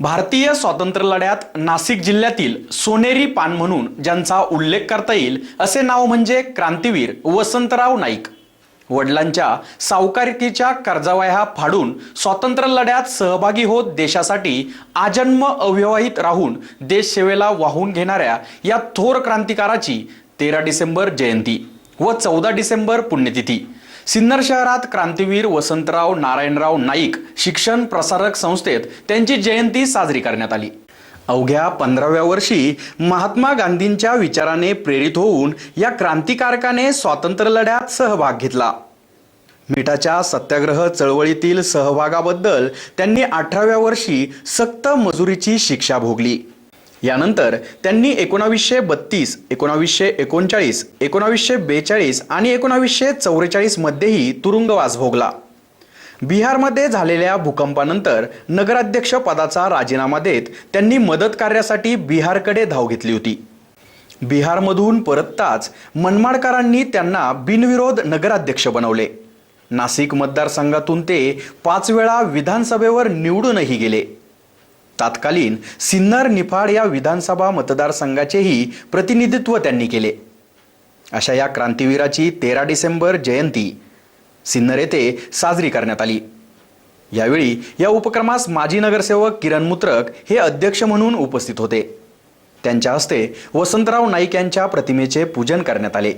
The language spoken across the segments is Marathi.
भारतीय स्वातंत्र्य लढ्यात नाशिक जिल्ह्यातील सोनेरी पान म्हणून ज्यांचा उल्लेख करता येईल असे नाव म्हणजे क्रांतीवीर वसंतराव नाईक. वडिलांच्या सावकारिकीच्या कर्जावह्या फाडून स्वातंत्र्य लढ्यात सहभागी होत देशासाठी आजन्म अविवाहित राहून देशसेवेला वाहून घेणाऱ्या या थोर क्रांतिकाराची तेरा डिसेंबर जयंती व चौदा डिसेंबर पुण्यतिथी. सिन्नर शहरात क्रांतीवीर वसंतराव नारायणराव नाईक शिक्षण प्रसारक संस्थेत त्यांची जयंती साजरी करण्यात आली. अवघ्या पंधराव्या वर्षी महात्मा गांधींच्या विचाराने प्रेरित होऊन या क्रांतिकारकाने स्वातंत्र्य लढ्यात सहभाग घेतला. मिठाच्या सत्याग्रह चळवळीतील सहभागाबद्दल त्यांनी अठराव्या वर्षी सक्त मजुरीची शिक्षा भोगली. यानंतर त्यांनी एकोणावीसशे बत्तीस एकोणावीसशे एकोणचाळीस एकोणावीसशे बेचाळीस आणि एकोणावीसशे चौवेचाळीसमध्येही तुरुंगवास भोगला. बिहारमध्ये झालेल्या भूकंपानंतर नगराध्यक्ष पदाचा राजीनामा देत त्यांनी मदत कार्यासाठी बिहारकडे धाव घेतली होती. बिहारमधून परतताच मनमाडकरांनी त्यांना बिनविरोध नगराध्यक्ष बनवले. नाशिक मतदारसंघातून ते पाच वेळा विधानसभेवर निवडूनही गेले. तात्कालीन सिन्नर निफाड या विधानसभा मतदारसंघाचेही प्रतिनिधित्व त्यांनी केले. अशा या क्रांतीवीराची तेरा डिसेंबर जयंती सिन्नर येथे साजरी करण्यात आली. यावेळी या उपक्रमास माजी नगरसेवक किरण मुत्रक हे अध्यक्ष म्हणून उपस्थित होते. त्यांच्या हस्ते वसंतराव नाईक यांच्या प्रतिमेचे पूजन करण्यात आले.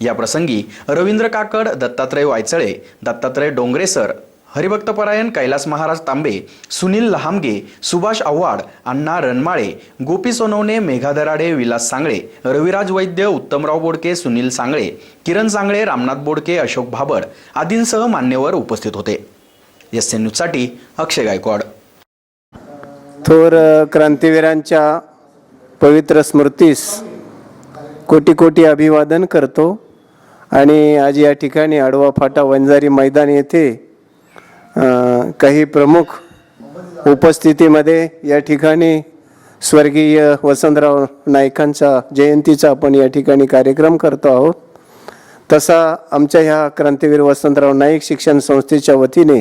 या प्रसंगी रवींद्र काकड दत्तात्रय वायचळे दत्तात्रय डोंगरेसर हरिभक्तपरायण कैलास महाराज तांबे सुनील लहामगे सुभाष आव्हाड अण्णा रणमाळे गोपी सोनवणे मेघा दराडे विलास सांगळे रविराज वैद्य उत्तमराव बोडके सुनील सांगळे किरण सांगळे रामनाथ बोडके अशोक भाबड आदींसह मान्यवर उपस्थित होते. एस एन न्यूजसाठी अक्षय गायकवाड. थोर क्रांतीवीरांच्या पवित्र स्मृतीस कोटी कोटी अभिवादन करतो आणि आज या ठिकाणी आडवा फाटा वंजारी मैदान येथे काही प्रमुख उपस्थितीमध्ये या ठिकाणी स्वर्गीय वसंतराव नाईकांचा जयंतीचा आपण या ठिकाणी कार्यक्रम करतो आहोत. तसा आमच्या ह्या क्रांतीवीर वसंतराव नाईक शिक्षण संस्थेच्या वतीने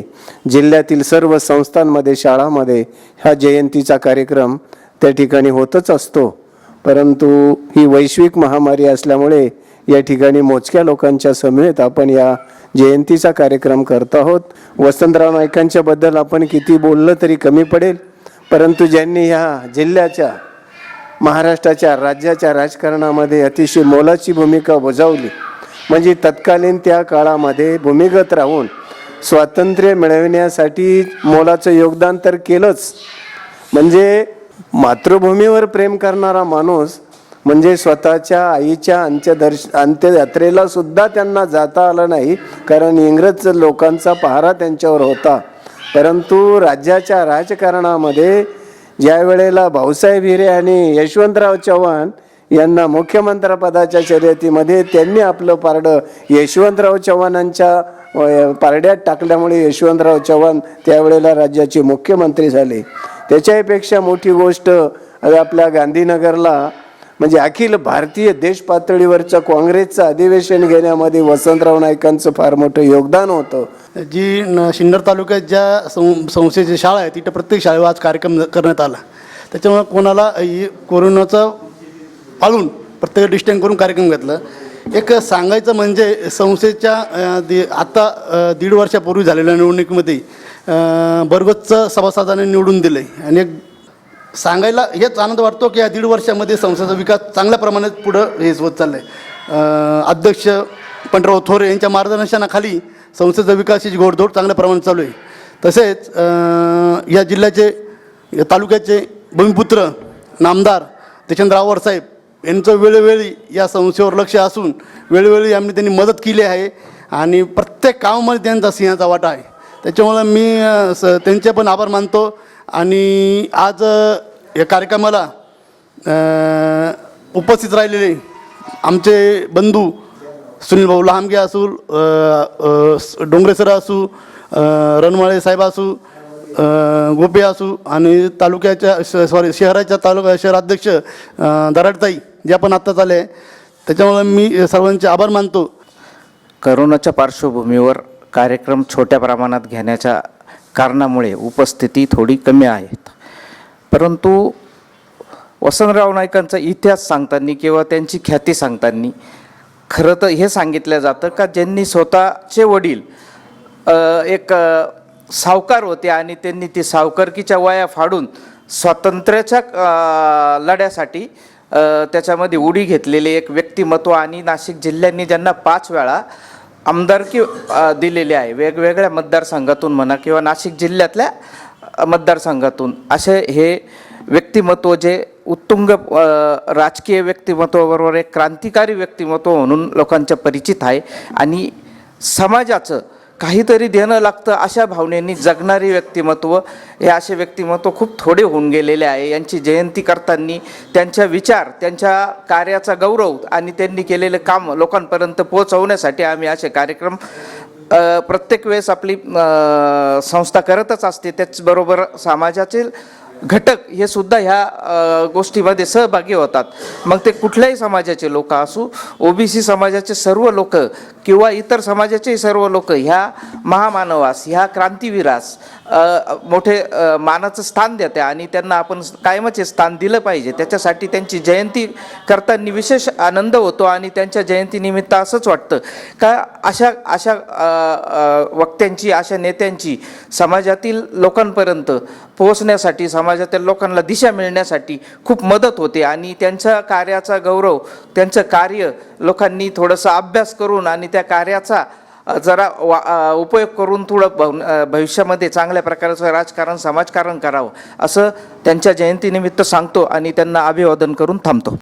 जिल्ह्यातील सर्व संस्थांमध्ये शाळामध्ये ह्या जयंतीचा कार्यक्रम त्या ठिकाणी होतच असतो. परंतु ही वैश्विक महामारी असल्यामुळे या ठिकाणी मोजक्या लोकांच्या समेत आपण या जयंतीचा कार्यक्रम करत आहोत. वसंतराव नाईकांच्या बद्दल आपण किती बोललं तरी कमी पडेल. परंतु ज्यांनी ह्या जिल्ह्याच्या महाराष्ट्राच्या राज्याच्या राजकारणामध्ये अतिशय मोलाची भूमिका बजावली म्हणजे तत्कालीन त्या काळामध्ये भूमिगत राहून स्वातंत्र्य मिळविण्यासाठी मोलाचं योगदान तर केलंच. म्हणजे मातृभूमीवर प्रेम करणारा माणूस म्हणजे स्वतःच्या आईच्या अंत्यदर्श अंत्ययात्रेला सुद्धा त्यांना जाता आलं नाही. कारण इंग्रज लोकांचा पहारा त्यांच्यावर होता. परंतु राज्याच्या राजकारणामध्ये ज्या वेळेला भाऊसाहेब हिरे आणि यशवंतराव चव्हाण यांना मुख्यमंत्रीपदाच्या शर्यतीमध्ये त्यांनी आपलं पारडं यशवंतराव चव्हाणांच्या पारड्यात टाकल्यामुळे यशवंतराव चव्हाण त्यावेळेला राज्याचे मुख्यमंत्री झाले. त्याच्यापेक्षा मोठी गोष्ट आपल्या गांधीनगरला म्हणजे अखिल भारतीय देश पातळीवरच्या काँग्रेसचं अधिवेशन घेण्यामध्ये वसंतराव नाईकांचं फार मोठं योगदान होतं. जी न सिन्नर तालुक्यात ज्या सं संस्थेची शाळा आहे तिथं प्रत्येक शाळेवर आज कार्यक्रम करण्यात आला. त्याच्यामुळे कोणाला ही कोरोनाचं पाळून प्रत्येक डिस्टन्स करून कार्यक्रम घेतला. एक सांगायचं म्हणजे संस्थेच्या दि आता दीड वर्षापूर्वी झालेल्या निवडणुकीमध्ये अं, भरगच्च सभासदाने निवडून दिले आणि एक सांगायला हेच आनंद वाटतो की या दीड वर्षामध्ये संस्थेचा विकास चांगल्या प्रमाणात पुढं हे होत चाललं आहे अध्यक्ष पंडराव थोरे यांच्या मार्गदर्शनाखाली संस्थेचा विकासाची घोडदौड चांगल्या प्रमाणात चालू आहे. तसेच या जिल्ह्याचे या तालुक्याचे भूमिपुत्र नामदार त्याच्यानंतर रावर साहेब यांचं वेळोवेळी या संस्थेवर लक्ष असून वेळोवेळी आम्ही त्यांनी मदत केली आहे आणि प्रत्येक कामामध्ये त्यांचा सिंहाचा वाटा आहे. त्याच्यामुळं मी स त्यांचे पण आभार मानतो. आणि आज या कार्यक्रमाला उपस्थित राहिलेले आमचे बंधू सुनील भाऊ लहामगे असू डोंगरेसर डोंगरे सर असू रणमाळे साहेब असू गोपे असू आणि तालुक्याच्या सॉरी शहराच्या तालुका शहराध्यक्ष अ, दराडताई जे पण आत्ताच आले त्याच्यामुळे मी सर्वांचे आभार मानतो. करोनाच्या पार्श्वभूमीवर कार्यक्रम छोट्या प्रमाणात घेण्याच्या कारणामुळे उपस्थिती थोडी कमी आहेत. परंतु वसंतराव नाईकांचा इतिहास सांगताना किंवा त्यांची ख्याती सांगताना खरं तर हे सांगितलं जातं का ज्यांनी स्वतःचे वडील एक सावकार होते आणि त्यांनी ती सावकारकीच्या वया फाडून स्वातंत्र्याच्या लढ्यासाठी त्याच्यामध्ये उडी घेतलेले एक व्यक्तिमत्व आणि नाशिक जिल्ह्यांनी ज्यांना पाच वेळा आमदारकी दिलेली आहे. वेगवेगळ्या मतदारसंघातून म्हणा किंवा नाशिक जिल्ह्यातल्या मतदारसंघातून. असे हे व्यक्तिमत्व जे उत्तुंग राजकीय व्यक्तिमत्वाबरोबर एक क्रांतिकारी व्यक्तिमत्व म्हणून लोकांच्या परिचित आहे. आणि समाजाचं काहीतरी देणं लागतं अशा भावनेनी जगणारी व्यक्तिमत्व हे असे व्यक्तिमत्व खूप थोडे होऊन गेलेले आहे. यांची जयंती करताना त्यांच्या विचार त्यांच्या कार्याचा गौरव आणि त्यांनी केलेलं काम लोकांपर्यंत पोहोचवण्यासाठी आम्ही असे कार्यक्रम प्रत्येक वेळेस आपली संस्था करतच असते. त्याचबरोबर समाजाचे घटक हे सुद्धा ह्या गोष्टीमध्ये सहभागी होतात. मग ते कुठल्याही समाजाचे लोक असू ओबीसी समाजाचे सर्व लोक किंवा इतर समाजाचे सर्व लोक ह्या महामानवास ह्या क्रांतीवीरास मोठे मानाचं स्थान देते आणि त्यांना आपण कायमचे स्थान दिलं पाहिजे. त्याच्यासाठी त्यांची जयंती करताना विशेष आनंद होतो आणि त्यांच्या जयंतीनिमित्त असंच वाटतं. का अशा अशा वक्त्यांची अशा नेत्यांची समाजातील लोकांपर्यंत पोहोचण्यासाठी समाजातील लोकांना दिशा मिळण्यासाठी खूप मदत होते आणि त्यांच्या कार्याचा गौरव त्यांचं कार्य लोकांनी थोडंसं अभ्यास करून आणि त्या त्या कार्याचा जरा वा उपयोग करून थोडं भव भविष्यामध्ये चांगल्या प्रकारचं राजकारण समाजकारण करावं असं त्यांच्या जयंतीनिमित्त सांगतो आणि त्यांना अभिवादन करून थांबतो.